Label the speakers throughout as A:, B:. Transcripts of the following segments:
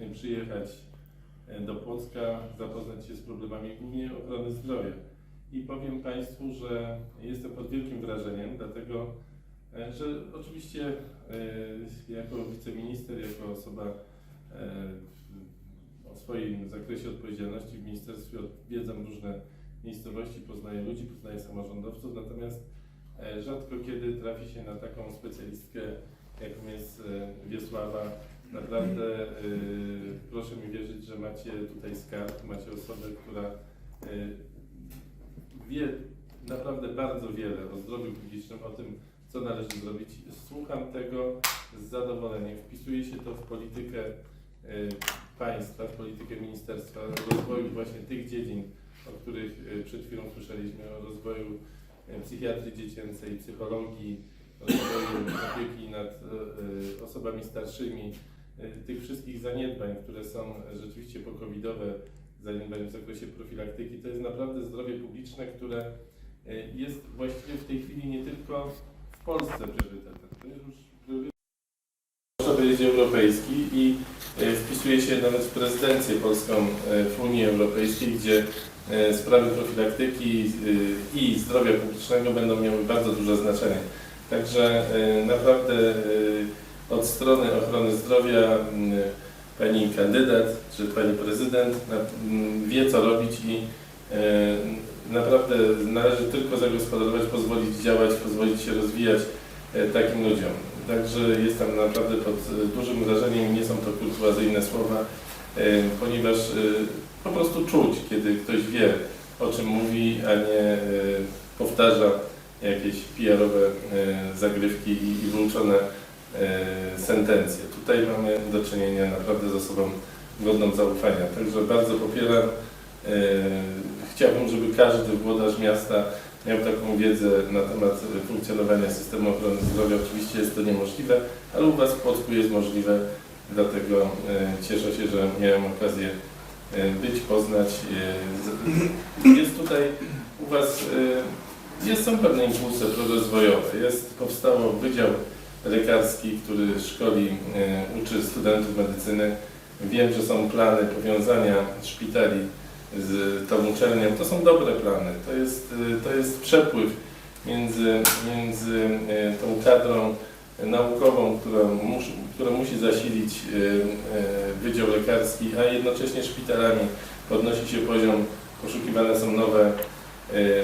A: e, przyjechać e, do Płocka, zapoznać się z problemami głównie ochrony zdrowia. I powiem Państwu, że jestem pod wielkim wrażeniem, dlatego e, że oczywiście jako wiceminister, jako osoba o swoim zakresie odpowiedzialności w ministerstwie odwiedzam różne miejscowości, poznaję ludzi, poznaję samorządowców, natomiast rzadko kiedy trafi się na taką specjalistkę, jaką jest Wiesława. Naprawdę e, proszę mi wierzyć, że macie tutaj skarb, macie osobę, która e, wie naprawdę bardzo wiele o zdrowiu publicznym, o tym, co należy zrobić. Słucham tego z zadowoleniem. Wpisuje się to w politykę e, państwa, w politykę ministerstwa, rozwoju właśnie tych dziedzin, o których e, przed chwilą słyszeliśmy, o rozwoju e, psychiatrii dziecięcej, psychologii, rozwoju opieki nad e, osobami starszymi, tych wszystkich zaniedbań, które są rzeczywiście pokowidowe, zaniedbań w zakresie profilaktyki. To jest naprawdę zdrowie publiczne, które e, jest właściwie w tej chwili nie tylko w Polsce priorytetem. To jest już priorytet wyjeździe europejski i e, wpisuje się nawet w prezydencję polską e, w Unii Europejskiej, gdzie e, sprawy profilaktyki e, i zdrowia publicznego będą miały bardzo duże znaczenie. Także e, naprawdę e, od strony ochrony zdrowia m, pani kandydat czy pani prezydent na- m, wie co robić i e, naprawdę należy tylko zagospodarować, pozwolić działać, pozwolić się rozwijać e, takim ludziom. Także jestem naprawdę pod e, dużym wrażeniem nie są to kurtuazyjne słowa, ponieważ po prostu czuć, kiedy ktoś wie o czym mówi, a nie powtarza jakieś PR-owe zagrywki i, wyuczone e, sentencje. Tutaj mamy do czynienia naprawdę z osobą godną zaufania. Także bardzo popieram. E, Chciałbym, żeby każdy włodarz miasta miał taką wiedzę na temat funkcjonowania systemu ochrony zdrowia. Oczywiście jest to niemożliwe, ale u Was w Płocku jest możliwe, dlatego e, cieszę się, że miałem okazję być, poznać. Jest tutaj u Was, jest, są pewne impulsy prorozwojowe. Jest, powstało Wydział Lekarski, który szkoli, e, uczy studentów medycyny. Wiem, że są plany powiązania szpitali z tą uczelnią. To są dobre plany. To jest, y, to jest przepływ między, między y, tą kadrą naukową, która, mus, która musi zasilić Wydział Lekarski, a jednocześnie szpitalami. Podnosi się poziom, poszukiwane są nowe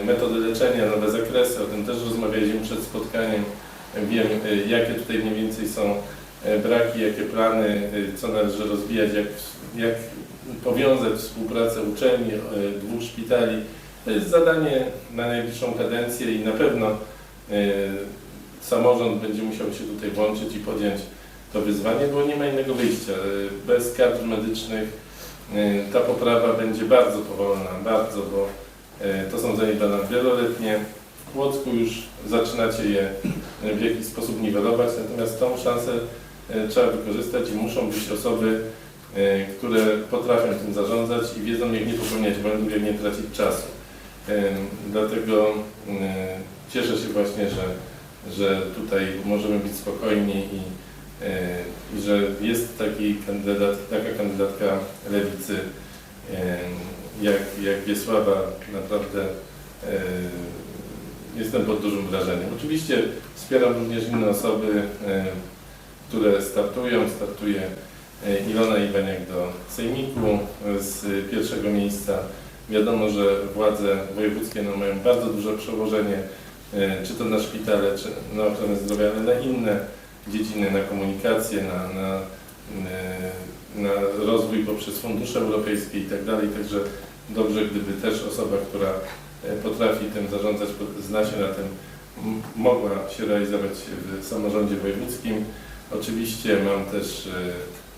A: metody leczenia, nowe zakresy. O tym też rozmawialiśmy przed spotkaniem. Wiem, y, jakie tutaj mniej więcej są y, braki, jakie plany, y, co należy rozwijać, jak, jak powiązać współpracę uczelni, e, dwóch szpitali. To jest zadanie na najbliższą kadencję i na pewno e, samorząd będzie musiał się tutaj włączyć i podjąć to wyzwanie, bo nie ma innego wyjścia. E, Bez kadr medycznych e, ta poprawa będzie bardzo powolna, bardzo, bo e, to są zaniedbania wieloletnie. W Płocku już zaczynacie je w jakiś sposób niwelować, natomiast tą szansę e, trzeba wykorzystać i muszą być osoby, e, które potrafią tym zarządzać i wiedzą, jak nie popełniać błędów, jak nie tracić czasu. Dlatego e, cieszę się właśnie, że, że tutaj możemy być spokojni i, i że jest taki kandydat, taka kandydatka lewicy jak, jak Wiesława. Naprawdę jestem pod dużym wrażeniem. Oczywiście wspieram również inne osoby, e, które startują. Startuje e, Ilona Iwaniak do Sejmiku z pierwszego miejsca. Wiadomo, że władze wojewódzkie no, mają bardzo duże przełożenie, e, czy to na szpitale, czy na ochronę zdrowia, ale na inne dziedziny, na komunikację, na, na, na rozwój poprzez fundusze europejskie i tak. Także dobrze, gdyby też osoba, która potrafi tym zarządzać, zna się na tym, mogła się realizować w samorządzie wojewódzkim. Oczywiście mam też,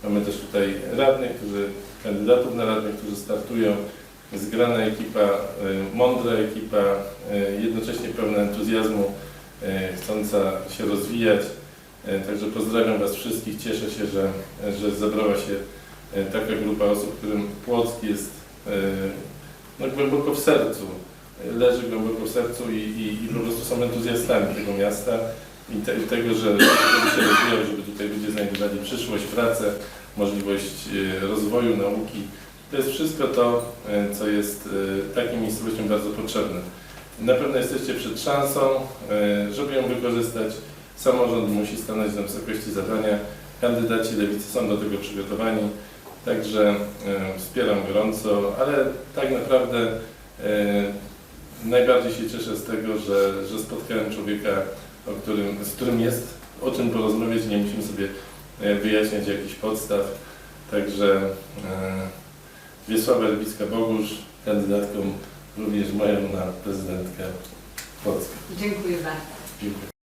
A: e, mamy też tutaj radnych, którzy, kandydatów na radnych, którzy startują. Zgrana ekipa, e, mądra ekipa, e, jednocześnie pełna entuzjazmu, e, chcąca się rozwijać. E, Także pozdrawiam Was wszystkich. Cieszę się, że, że zebrała się e, taka grupa osób, którym Płock jest e, no, głęboko w sercu. Leży głęboko w sercu i, i, i po prostu są entuzjastami tego miasta i te, tego, że żeby się rozwijał, żeby tutaj ludzie znajdowali przyszłość, pracę, możliwość e, rozwoju nauki. To jest wszystko to, e, co jest e, takim miejscowościom bardzo potrzebne. Na pewno jesteście przed szansą, żeby ją wykorzystać. Samorząd musi stanąć na wysokości zadania. Kandydaci lewicy są do tego przygotowani. Także wspieram gorąco, ale tak naprawdę najbardziej się cieszę z tego, że, że spotkałem człowieka, o którym, z którym jest o czym porozmawiać, nie musimy sobie e, wyjaśniać jakichś podstaw. Także e, Wiesława Rybicka-Bogusz, kandydatką również moją na prezydentkę Polski.
B: Dziękuję bardzo.
A: Dziękuję.